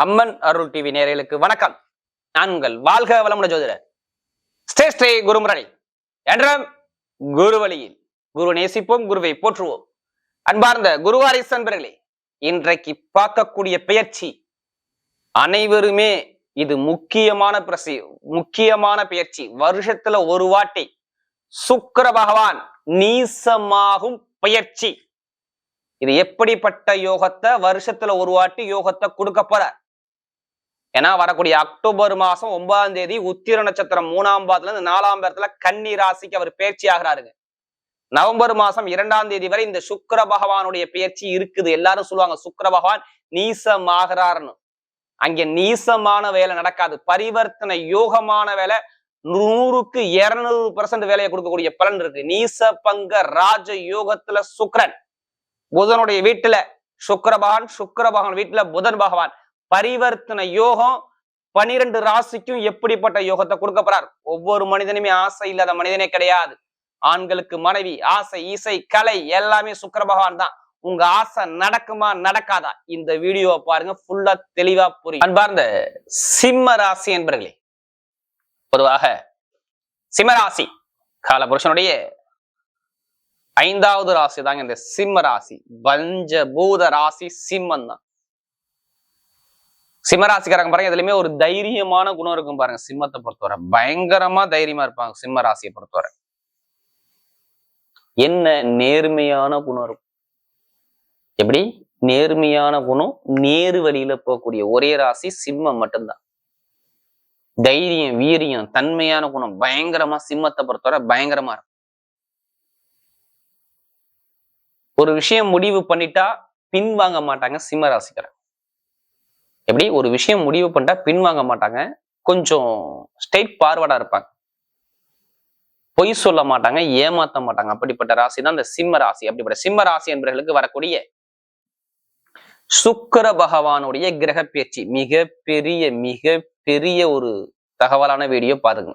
அம்மன் அருள் TV நேரலுக்கு வணக்கம். நான் உங்கள் வாழ்க வளமுட ஜோதிடர் ஸ்ரீ ஸ்ரீ குருமுரளி. என்றும் குரு வழியில் குரு நேசிப்போம் குருவை போற்றுவோம். அன்பார்ந்த குருவாரிஸ் அன்பர்களே இன்றைக்கு பார்க்கக்கூடிய பெயர்ச்சி அனைவருமே இது முக்கியமான பிரசி முக்கியமான பெயர்ச்சி. வருஷத்துல ஒரு வாட்டி சுக்கிர பகவான் நீசமாகும் பெயர்ச்சி. இது எப்படிப்பட்ட யோகத்தை வருஷத்துல ஒரு வாட்டி யோகத்தை கொடுக்க போறார்? ஏன்னா வரக்கூடிய அக்டோபர் மாசம் ஒன்பதாம் தேதி உத்திர நட்சத்திரம் மூணாம் பாதத்துல இருந்து நாலாம் பாதத்துல கன்னி ராசிக்கு அவர் பயிற்சி ஆகிறாருங்க. நவம்பர் மாசம் இரண்டாம் தேதி வரை இந்த சுக்கர பகவானுடைய பயிற்சி இருக்குது. எல்லாரும் சொல்லுவாங்க சுக்கர பகவான் நீசமாகிறார்னு. அங்கே நீசமான வேலை நடக்காது. பரிவர்த்தனை யோகமான வேலை நூறுக்கு இருநூறு பர்சன்ட் வேலையை கொடுக்கக்கூடிய பலன் இருக்கு. நீச பங்க ராஜ யோகத்துல சுக்கரன். புதனுடைய வீட்டுல சுக்கர பகவான் சுக்கர பகவான் வீட்டுல புதன் பகவான். பரிவர்த்தனை யோகம் பனிரெண்டு ராசிக்கும் எப்படிப்பட்ட யோகத்தை கொடுக்க போறார்? ஒவ்வொரு மனிதனுமே ஆசை இல்லாத மனிதனே கிடையாது. ஆண்களுக்கு மனைவி ஆசை இசை கலை எல்லாமே சுக்கர பகவான் தான். உங்க ஆசை நடக்குமா நடக்காதா? இந்த வீடியோவை பாருங்க ஃபுல்லா தெளிவா புரியும். அன்பார்ந்த சிம்ம ராசி என்பர்களே பொதுவாக சிம்மராசி காலபுருஷனுடைய ஐந்தாவது ராசி தாங்க இந்த சிம்ம ராசி. பஞ்சபூத ராசி சிம்மம் தான் சிம்மராசிக்காரங்க பாருங்க இதுலயுமே ஒரு தைரியமான குணம் இருக்கும் பாருங்க சிம்மத்தை பொறுத்தவரை. பயங்கரமா தைரியமா இருப்பாங்க சிம்ம ராசியை பொறுத்தவரை. என்ன நேர்மையான குணம் இருக்கும். எப்படி? நேர்மையான குணம் நேரு வழியில போகக்கூடிய ஒரே ராசி சிம்மம் மட்டும்தான். தைரியம் வீரியம் தன்மையான குணம் பயங்கரமா சிம்மத்தை பொறுத்தவரை பயங்கரமா இருக்கும். ஒரு விஷயம் முடிவு பண்ணிட்டா பின்வாங்க மாட்டாங்க சிம்ம ராசிக்காரங்க. எப்படி ஒரு விஷயம் முடிவு பண்ணிட்டா பின்வாங்க மாட்டாங்க. கொஞ்சம் ஸ்ட்ரெயிட் பார்வர்டா இருப்பாங்க. பொய் சொல்ல மாட்டாங்க ஏமாத்த மாட்டாங்க. அப்படிப்பட்ட ராசி தான் இந்த சிம்ம ராசி. அப்படிப்பட்ட சிம்ம ராசி என்பவர்களுக்கு வரக்கூடிய சுக்கர பகவானுடைய கிரக பேச்சு மிக பெரிய மிக பெரிய ஒரு தகவலான வீடியோ பாருங்க.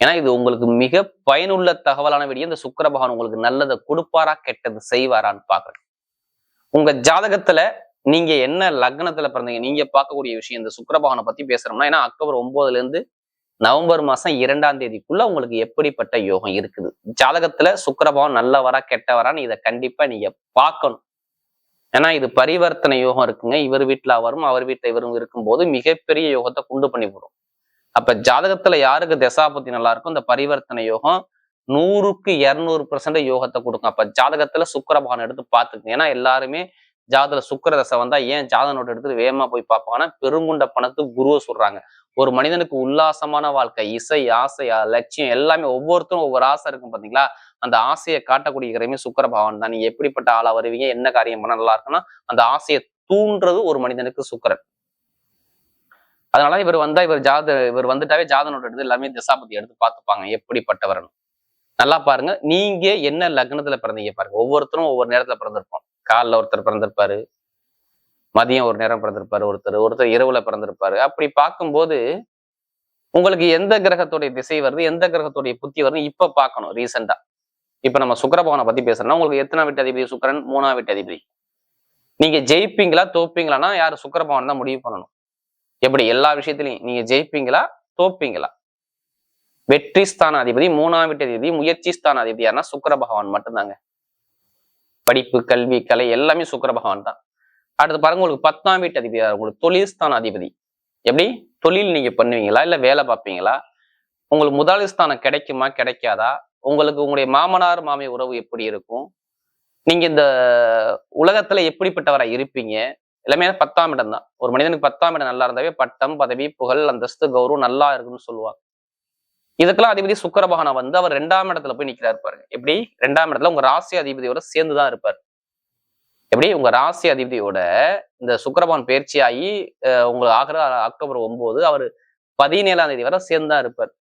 ஏன்னா இது உங்களுக்கு மிக பயனுள்ள தகவலான வீடியோ. இந்த சுக்கர பகவான் உங்களுக்கு நல்லதை கொடுப்பாரா கெட்டது செய்வாரான்னு பாக்குறேன் உங்க ஜாதகத்துல நீங்க என்ன லக்னத்துல பிறந்தீங்க நீங்க பார்க்கக்கூடிய விஷயம் இந்த சுக்கரபகனை பத்தி பேசுறோம்னா ஏன்னா அக்டோபர் ஒன்பதுல இருந்து நவம்பர் மாசம் இரண்டாம் தேதிக்குள்ள உங்களுக்கு எப்படிப்பட்ட யோகம் இருக்குது? ஜாதகத்துல சுக்கிரபவன் நல்லவரா கெட்டவரான்னு இதை கண்டிப்பா நீங்க பார்க்கணும். ஏன்னா இது பரிவர்த்தனை யோகம் இருக்குங்க. இவர் வீட்டுல அவரும் அவர் வீட்டுல இவரும் இருக்கும்போது மிகப்பெரிய யோகத்தை குண்டு பண்ணி போடும் அப்ப ஜாதகத்துல யாருக்கு தசாபத்தி நல்லா இருக்கும் இந்த பரிவர்த்தனை யோகம் நூறுக்கு இருநூறு பர்சன்ட் யோகத்தை கொடுக்கும். அப்ப ஜாதகத்துல சுக்கரபகன் எடுத்து பார்த்துக்குங்க. ஏன்னா எல்லாருமே ஜாதத்துல சுக்கர தசை வந்தா ஏன் ஜாத நோட்டு எடுத்து வேகமா போய் பார்ப்பாங்கன்னா பெருங்குண்ட பணத்து குருவை சொல்றாங்க. ஒரு மனிதனுக்கு உல்லாசமான வாழ்க்கை இசை ஆசை லட்சியம் எல்லாமே ஒவ்வொருத்தரும் ஒவ்வொரு ஆசை இருக்கும் பாத்தீங்களா? அந்த ஆசையை காட்டக்கூடிய கிரகமே சுக்கர பகவான் தான். நீங்க எப்படிப்பட்ட ஆளா வருவீங்க என்ன காரியம் பண்ண நல்லா இருக்குன்னா அந்த ஆசையை தூண்டுறது ஒரு மனிதனுக்கு சுக்கரன். அதனால இவர் வந்தா இவர் ஜாத இவர் வந்துட்டாவே ஜாதனோட எடுத்து எல்லாமே திசாபதி எடுத்து பார்த்துப்பாங்க எப்படிப்பட்டவர்னு. நல்லா பாருங்க நீங்க என்ன லக்னத்துல பிறந்தீங்க பாருங்க. ஒவ்வொருத்தரும் ஒவ்வொரு நேரத்துல பிறந்திருப்போம். காலில் ஒருத்தர் பிறந்திருப்பாரு. மதியம் ஒரு நேரம் பிறந்திருப்பாரு ஒருத்தர். ஒருத்தர் இரவுல பிறந்திருப்பாரு. அப்படி பார்க்கும்போது உங்களுக்கு எந்த கிரகத்துடைய திசை வருது எந்த கிரகத்துடைய புத்தி வருது இப்ப பார்க்கணும் ரீசெண்டா இப்ப நம்ம சுக்கரபவனை பத்தி பேசுறோம்னா உங்களுக்கு எத்தனா வீட்டு அதிபதி? சுக்கரன் மூணாம் வீட்டு அதிபதி. நீங்க ஜெயிப்பீங்களா தோப்பீங்களான்னா யார்? சுக்கரபவன் தான் முடிவு பண்ணணும். எப்படி? எல்லா விஷயத்திலையும். நீங்க ஜெயிப்பீங்களா தோப்பீங்களா? வெற்றி ஸ்தான அதிபதி மூணாம் வீட்டு அதிபதி முயற்சி ஸ்தான அதிபதி யாருன்னா சுக்கர பகவான் மட்டும்தாங்க. படிப்பு கல்வி கலை எல்லாமே சுக்கர பகவான் தான். அடுத்து பாருங்க உங்களுக்கு பத்தாம் வீட்டு அதிபதியாக உங்களுக்கு தொழில் ஸ்தான அதிபதி. எப்படி? தொழில் நீங்க பண்ணுவீங்களா? இல்ல வேலை பார்ப்பீங்களா? உங்களுக்கு முதலாளிஸ்தானம் கிடைக்குமா? கிடைக்காதா? உங்களுக்கு உங்களுடைய மாமனார் மாமி உறவு எப்படி இருக்கும்? நீங்க இந்த உலகத்துல எப்படிப்பட்டவரா இருப்பீங்க? எல்லாமே பத்தாம் இடம் தான். ஒரு மனிதனுக்கு பத்தாம் இடம் நல்லா இருந்தாவே பட்டம் பதவி புகழ் அந்தஸ்து கௌரவம் நல்லா இருக்குன்னு சொல்லுவாங்க. இதுக்கெல்லாம் அதிபதி சுக்கர வந்து அவர் ரெண்டாம் இடத்துல போய் நிக்கிறாரு பாருங்க. எப்படி? ரெண்டாம் இடத்துல உங்க ராசி அதிபதியோட சேர்ந்துதான் இருப்பார். எப்படி? உங்க ராசி அதிபதியோட இந்த சுக்கரபான் பயிற்சி ஆகி உங்களுக்கு ஆகிற அக்டோபர் ஒன்பது அவர் பதினேழாம் தேதி வரை சேர்ந்துதான் இருப்பார்.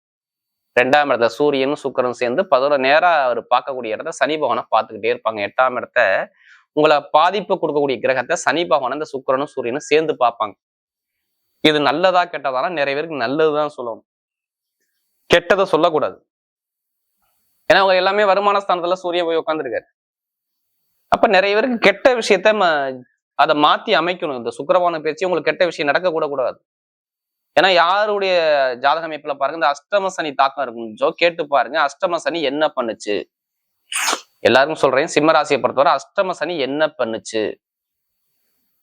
ரெண்டாம் இடத்துல சூரியனும் சுக்கரனும் சேர்ந்து பதினோட நேரா அவர் பார்க்கக்கூடிய இடத்த சனி பகவானை பார்த்துக்கிட்டே இருப்பாங்க. எட்டாம் இடத்த உங்களை பாதிப்பு கொடுக்கக்கூடிய கிரகத்தை சனி பகவான் இந்த சுக்கரனும் சூரியனும் சேர்ந்து பார்ப்பாங்க. இது நல்லதா கெட்டதானா? நிறைய பேருக்கு நல்லதுதான் சொல்லணும் கெட்டதை சொல்லக்கூடாது. ஏன்னா அவங்க எல்லாமே வருமான ஸ்தானத்துல சூரியன் போய் உட்காந்துருக்காரு அப்ப நிறைய பேருக்கு கெட்ட விஷயத்த அதை மாத்தி அமைக்கணும். இந்த சுக்கரவான பேச்சு உங்களுக்கு கெட்ட விஷயம் நடக்க கூட கூடாது. ஏன்னா யாருடைய ஜாதக அமைப்புல பாருங்க இந்த அஷ்டம சனி தாக்கம் இருக்கும் கேட்டு பாருங்க அஷ்டம சனி என்ன பண்ணுச்சு? எல்லாருக்கும் சொல்றேன் சிம்ம ராசியை பொறுத்தவரை அஷ்டம சனி என்ன பண்ணுச்சு?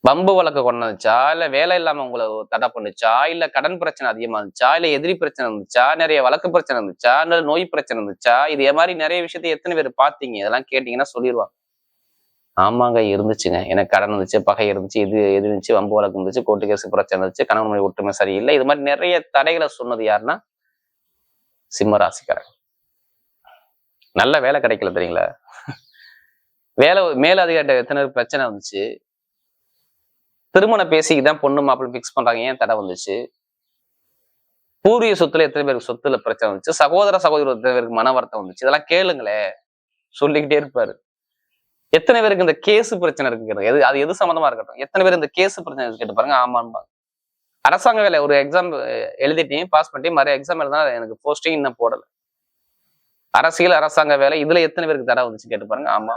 வம்பு வழக்கு கொண்டு வந்துச்சா இல்லை வேலை இல்லாம உங்களை தடை பண்ணுச்சா? இல்லை கடன் பிரச்சனை அதிகமா இருந்துச்சா? இல்லை எதிரி பிரச்சனை இருந்துச்சா? நிறைய வழக்கு பிரச்சனை இருந்துச்சா? இல்லை நோய் பிரச்சனை இருந்துச்சா? இது மாதிரி நிறைய விஷயத்த எத்தனை பேர் பார்த்தீங்க? இதெல்லாம் கேட்டீங்கன்னா சொல்லிடுவாங்க ஆமாங்க இருந்துச்சுங்க. எனக்கு கடன் இருந்துச்சு பகை இருந்துச்சு இது எது இருந்துச்சு வம்பு வழக்கு இருந்துச்சு கோர்ட்டு கேஸ் பிரச்சனை இருந்துச்சு கணவன் மொழி ஒற்றுமை சரியில்லை. இது மாதிரி நிறைய தடைகளை சொன்னது யாருன்னா? சிம்மராசிக்காரன் நல்ல வேலை கிடைக்கல தெரியுங்களா? வேலை மேலதிகாரிட்ட எத்தனை பிரச்சனை வந்துச்சு திருமண பேசிக்கு தான் பொண்ணு மாப்பிள்ளை ஃபிக்ஸ் பண்றாங்க. ஏன் தடை வந்துச்சு? பூர்வீக சொத்துல எத்தனை பேருக்கு சொத்துல பிரச்சனை வந்துச்சு? சகோதர சகோதரி எத்தனை பேருக்கு மன வருத்தம் வந்துச்சு? இதெல்லாம் கேளுங்களேன் சொல்லிக்கிட்டே இருப்பாரு. எத்தனை பேருக்கு இந்த கேஸ் பிரச்சனை இருக்குங்கிறது எது அது எது சம்மந்தமா இருக்கட்டும். எத்தனை பேர் இந்த கேஸ் பிரச்சனை கேட்டு பாருங்க ஆமான்னு அரசாங்க வேலை ஒரு எக்ஸாம் எழுதிட்டேன் பாஸ் பண்ணிட்டு மறு எக்ஸாம் எழுதினா எனக்கு போஸ்டிங் இன்னும் போடல. அரசியல் அரசாங்க வேலை இதுல எத்தனை பேருக்கு தடை வந்துச்சு கேட்டு பாருங்க ஆமா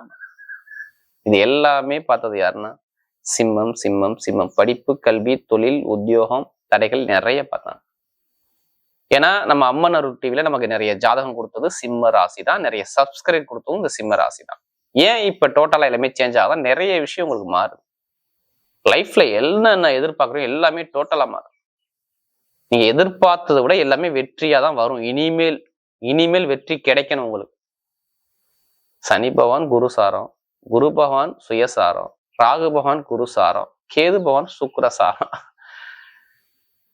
இது எல்லாமே பார்த்தது யாருன்னா சிம்மம் சிம்மம் சிம்மம். படிப்பு கல்வி தொழில் உத்தியோகம் தடைகள் நிறைய பார்த்தாங்க ஏன்னா நம்ம அம்மன் அருள் நமக்கு நிறைய ஜாதகம் கொடுத்தது சிம்ம ராசி தான். நிறைய சப்ஸ்கிரைப் கொடுத்ததும் இந்த சிம்ம ராசி தான். ஏன் இப்ப டோட்டலா எல்லாமே சேஞ்ச் ஆகுதா நிறைய விஷயம் உங்களுக்கு மாறுது. லைஃப்ல என்னென்ன எதிர்பார்க்குறோம் எல்லாமே டோட்டலா மாறும். நீங்க எதிர்பார்த்ததை விட எல்லாமே வெற்றியா தான் வரும். இனிமேல் இனிமேல் வெற்றி கிடைக்கணும் உங்களுக்கு. சனி பகவான் குரு சாரம். குரு பகவான் சுயசாரம். ராகு பகவான் குரு சாரம் கேது பகவான் சுக்கிர சாரம்.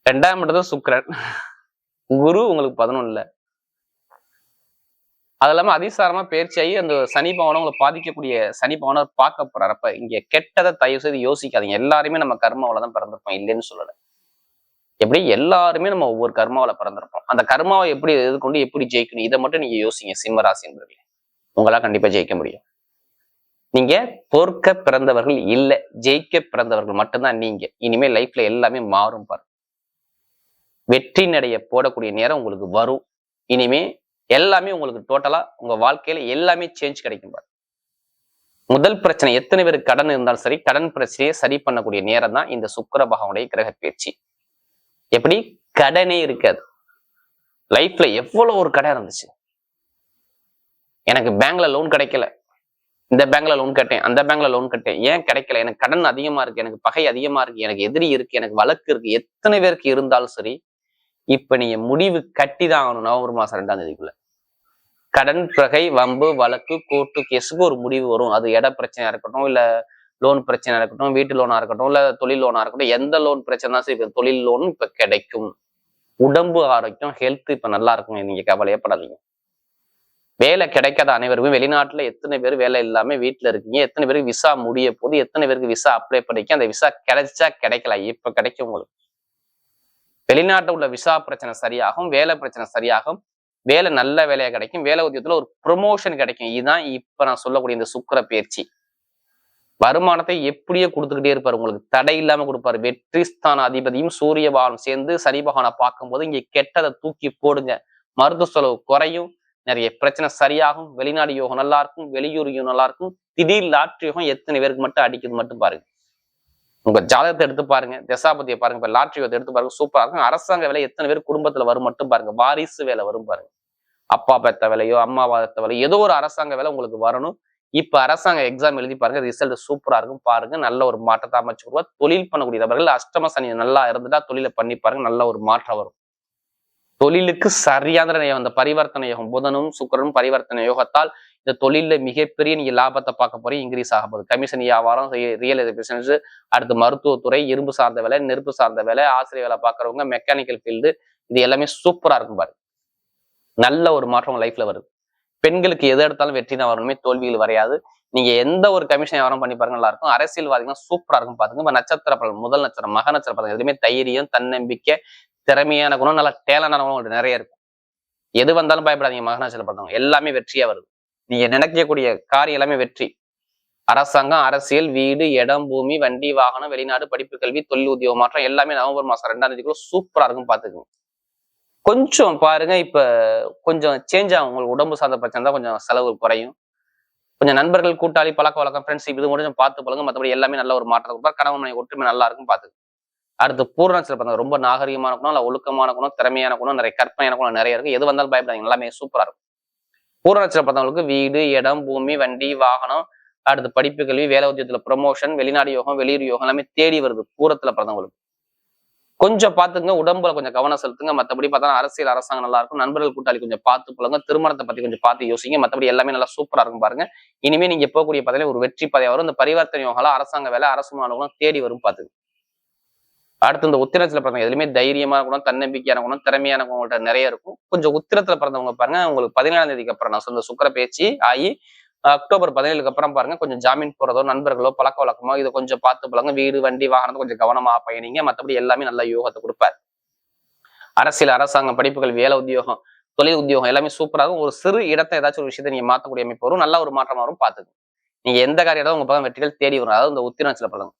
ரெண்டாம் இடத்துல சுக்ரன் குரு உங்களுக்கு பதினொன்னுல அது இல்லாம அதிசாரமா பயிற்சியாகி அந்த சனி பவனை உங்களை பாதிக்கக்கூடிய சனி பவனை பார்க்க போறாரு. அப்ப இங்க கெட்டதை தயவு செய்து யோசிக்காதீங்க. எல்லாருமே நம்ம கர்மாவில தான் பிறந்திருப்போம். இல்லைன்னு சொல்லலை. எப்படி? எல்லாருமே நம்ம ஒவ்வொரு கர்மாவில பிறந்திருப்போம். அந்த கர்மாவை எப்படி எதிர்கொண்டு எப்படி ஜெயிக்கணும்? இதை மட்டும் நீங்க யோசிங்க. சிம்மராசி என்பவர்களே உங்களால் கண்டிப்பா ஜெயிக்க முடியும். நீங்க தோற்க பிறந்தவர்கள் இல்ல ஜெயிக்க பிறந்தவர்கள் மட்டும்தான் நீங்க. இனிமே லைஃப்ல எல்லாமே மாறும் பாரு வெற்றி நடைய போடக்கூடிய நேரம் உங்களுக்கு வரும். இனிமே எல்லாமே உங்களுக்கு டோட்டலா உங்க வாழ்க்கையில எல்லாமே சேஞ்ச் கிடைக்கும் பாரு முதல் பிரச்சனை எத்தனை பேருக்கு கடன் இருந்தாலும் சரி கடன் பிரச்சனையை சரி பண்ணக்கூடிய நேரம் தான் இந்த சுக்கர பகவனுடைய கிரக பயிற்சி. எப்படி? கடனே இருக்காது. லைஃப்ல எவ்வளவு ஒரு கடன் இருந்துச்சு? எனக்கு பேங்க்ல லோன் கிடைக்கல. இந்த பேங்க்ல லோன் கட்டேன் அந்த பேங்க்ல லோன் கட்டேன். ஏன் கிடைக்கல? எனக்கு கடன் அதிகமா இருக்கு எனக்கு பகை அதிகமா இருக்கு எனக்கு எதிரி இருக்கு எனக்கு வழக்கு இருக்கு. எத்தனை பேருக்கு இருந்தாலும் சரி இப்ப நீங்க முடிவு கட்டி தான் ஆகணும் நவம்பர் மாசம் ரெண்டாம் தேதிக்குள்ள. கடன் பகை வம்பு வழக்கு கோர்ட்டு கேஸுக்கு ஒரு முடிவு வரும். அது இட பிரச்சனையா இருக்கட்டும் இல்ல லோன் பிரச்சனையா இருக்கட்டும் வீட்டு லோனா இருக்கட்டும் இல்ல தொழில் லோனா இருக்கட்டும் எந்த லோன் பிரச்சனை சரி இப்ப தொழில் லோன் இப்ப கிடைக்கும். உடம்பு ஆரோக்கியம் ஹெல்த் இப்ப நல்லா இருக்கும் நீங்க கவலையப்படாதீங்க வேலை கிடைக்காத அனைவருமே வெளிநாட்டுல எத்தனை பேர் வேலை இல்லாம வீட்டுல இருக்கீங்க? எத்தனை பேருக்கு விசா முடிய போது எத்தனை பேருக்கு விசா அப்ளை பண்ணிக்க அந்த விசா கிடைச்சா கிடைக்கல. இப்ப கிடைக்கும் உங்களுக்கு. வெளிநாட்டில் உள்ள விசா பிரச்சனை சரியாகும் வேலை பிரச்சனை சரியாகும். வேலை நல்ல வேலையா கிடைக்கும். வேலை உத்தியத்தில் ஒரு ப்ரொமோஷன் கிடைக்கும். இதுதான் இப்ப நான் சொல்லக்கூடிய இந்த சுக்கர பயிற்சி. வருமானத்தை எப்படியே கொடுத்துக்கிட்டே இருப்பாரு உங்களுக்கு. தடை இல்லாம கொடுப்பாரு. வெற்றி ஸ்தான அதிபதியும் சூரிய பகவானும் சேர்ந்து சனி பகவானை பார்க்கும்போது இங்க கெட்டதை தூக்கி போடுங்க. மருத்துவ செலவு குறையும். நிறைய பிரச்சனை சரியாகும் வெளிநாடு யோகம் நல்லா இருக்கும் வெளியூர் யோகம் நல்லா இருக்கும் திடீர் லாட்ரி யோகம் எத்தனை பேருக்கு மட்டும் அடிக்குது மட்டும் பாருங்க. உங்க ஜாதகத்தை எடுத்து பாருங்க தசாபதியை பாருங்க இப்ப லாட்ரி யோகத்தை எடுத்து பாருங்க சூப்பரா இருக்கும். அரசாங்க வேலை எத்தனை பேர் குடும்பத்துல வரும் மட்டும் பாருங்க வாரிசு வேலை வரும் பாருங்க. அப்பா பெத்த வேலையோ அம்மா பெத்த வேலையோ ஏதோ ஒரு அரசாங்க வேலை உங்களுக்கு வரணும். இப்ப அரசாங்க எக்ஸாம் எழுதி பாருங்க ரிசல்ட் சூப்பரா இருக்கும் பாருங்க நல்ல ஒரு மாற்றத்தை அமைச்சு கொடுவா தொழில் பண்ணக்கூடிய நபர்கள் அஷ்டம சனி நல்லா இருந்துட்டா தொழிலை பண்ணி பாருங்க நல்ல ஒரு மாற்றம் வரும். தொழிலுக்கு சரியான நேரம் அந்த பரிவர்த்தனை யோகம் புதனும் சுக்கரனும் பரிவர்த்தனை யோகத்தால் இந்த தொழிலில் மிகப்பெரிய நீங்கள் லாபத்தை பார்க்க போறீங்க இன்க்ரீஸ் ஆக போகுது. கமிஷன் வியாபாரம் ரியல் பிசினஸ் அடுத்து மருத்துவத்துறை இரும்பு சார்ந்த வேலை நெருப்பு சார்ந்த வேலை ஆசிரியர் வேலை பார்க்குறவங்க மெக்கானிக்கல் ஃபீல்டு இது எல்லாமே சூப்பராக இருக்கும் பாரு. நல்ல ஒரு மாற்றம் லைஃப்ல வருது. பெண்களுக்கு எது எடுத்தாலும் வெற்றி தான் வரணுமே தோல்விகள் வரையாது. நீங்க எந்த ஒரு கமிஷன் வியாபாரம் பண்ணி பாருங்க நல்லா இருக்கும். அரசியல்வாதிகள் சூப்பரா இருக்கும் பாத்துங்க நட்சத்திர பலன் முதல் நட்சத்திரம் மக நட்சத்திர பலன் எதுவுமே தைரியம் தன்னம்பிக்கை திறமையான குணம் நல்லா டேலண்டான குணம் நிறைய இருக்கும். எது வந்தாலும் பயப்படாதீங்க மகனாச்சல நட்சத்திர எல்லாமே வெற்றியா வருது. நீங்க நினைக்கக்கூடிய காரியம் எல்லாமே வெற்றி. அரசாங்கம் அரசியல் வீடு இடம் பூமி வண்டி வாகனம் வெளிநாடு படிப்பு கல்வி தொழில் உத்தியோக மாற்றம் எல்லாமே நவம்பர் மாசம் ரெண்டாம் தேதிக்குள்ள சூப்பரா இருக்கும் பாத்துக்கோங்க. கொஞ்சம் பாருங்க இப்ப கொஞ்சம் சேஞ்ச் ஆகும். உங்களுக்கு உடம்பு சார்ந்த பிரச்சனை தான் கொஞ்சம் செலவு குறையும். கொஞ்சம் நண்பர்கள் கூட்டாளி பழக்க வழக்கம் ஃப்ரெண்ட்ஸ் இது கொஞ்சம் பார்த்து பழங்க மற்றபடி எல்லாமே நல்ல ஒரு மாற்றம் கொடுப்பார் கணவன் மனை ஒற்றுமை நல்லா இருக்கும் பார்த்துக்கு அடுத்து பூர்ணத்தில் பார்த்தா ரொம்ப நாகரிகமான குணம் இல்லை ஒழுக்கமான குணம் திறமையான குணம் நிறைய கற்பனையான குணம் நிறைய இருக்கு. எது வந்தாலும் பயப்படாதீங்க. எல்லாமே சூப்பரா இருக்கும். பூர்ணத்தில் பார்த்தவங்களுக்கு வீடு இடம் பூமி வண்டி வாகனம் அடுத்து படிப்பு கல்வி வேலை உத்தியத்தில் ப்ரொமோஷன் வெளிநாடு யோகம் வெளியூர் யோகம் எல்லாமே தேடி வருது பூரத்துல பிறந்தவங்களுக்கு கொஞ்சம் பார்த்துங்க உடம்புல கொஞ்சம் கவனம் செலுத்துங்க. மற்றபடி பார்த்தா அரசியல் அரசாங்கம் நல்லா இருக்கும். நண்பர்கள் கூட்டாளி கொஞ்சம் பார்த்து போலங்க திருமணத்தை பத்தி கொஞ்சம் பார்த்து யோசிங்க. மற்றபடி எல்லாமே நல்லா சூப்பரா இருக்கும் பாருங்க. இனிமே நீங்க போகக்கூடிய பதவியில ஒரு வெற்றி பதவியாக வரும். இந்த பரிவர்த்தனை யோகம் அரசாங்க வேலை அரசு மாணவர்களும் தேடி வரும் பார்த்துங்க அடுத்து இந்த உத்திரத்துல பிறந்தவங்க எதுலையுமே தைரியமா இருக்கணும் தன்னம்பிக்கையான குணம் திறமையான குணங்கள்ட்ட நிறைய இருக்கும். கொஞ்சம் உத்திரத்துல பிறந்தவங்க பாருங்க உங்களுக்கு பதினேழாம் தேதிக்கு அப்புறம் நான் சொன்ன சுக்கர பேச்சு ஆகி அக்டோபர் பதினேழுக்கு அப்புறம் பாருங்க கொஞ்சம் ஜாமீன் போறதோ நண்பர்களோ பழக்க வழக்கமோ இதை கொஞ்சம் பார்த்து பழங்க வீடு வண்டி வாகனத்தை கொஞ்சம் கவனமா பயணிங்க. மற்றபடி எல்லாமே நல்ல யோகத்தை கொடுப்பார். அரசியல் அரசாங்கம் படிப்புகள் வேலை உத்தியோகம் தொழில் உத்தியோகம் எல்லாமே சூப்பராகும் ஒரு சிறு இடத்தை ஏதாச்சும் ஒரு விஷயத்தை நீங்க மாற்றக்கூடிய அமைப்பு வரும். நல்ல ஒரு மாற்றம் வரும் பார்த்துங்க நீங்க எந்த காரியம் உங்க பக்கம் வெற்றிகள் தேடி வரும். அதாவது இந்த உத்திரத்துல பழங்க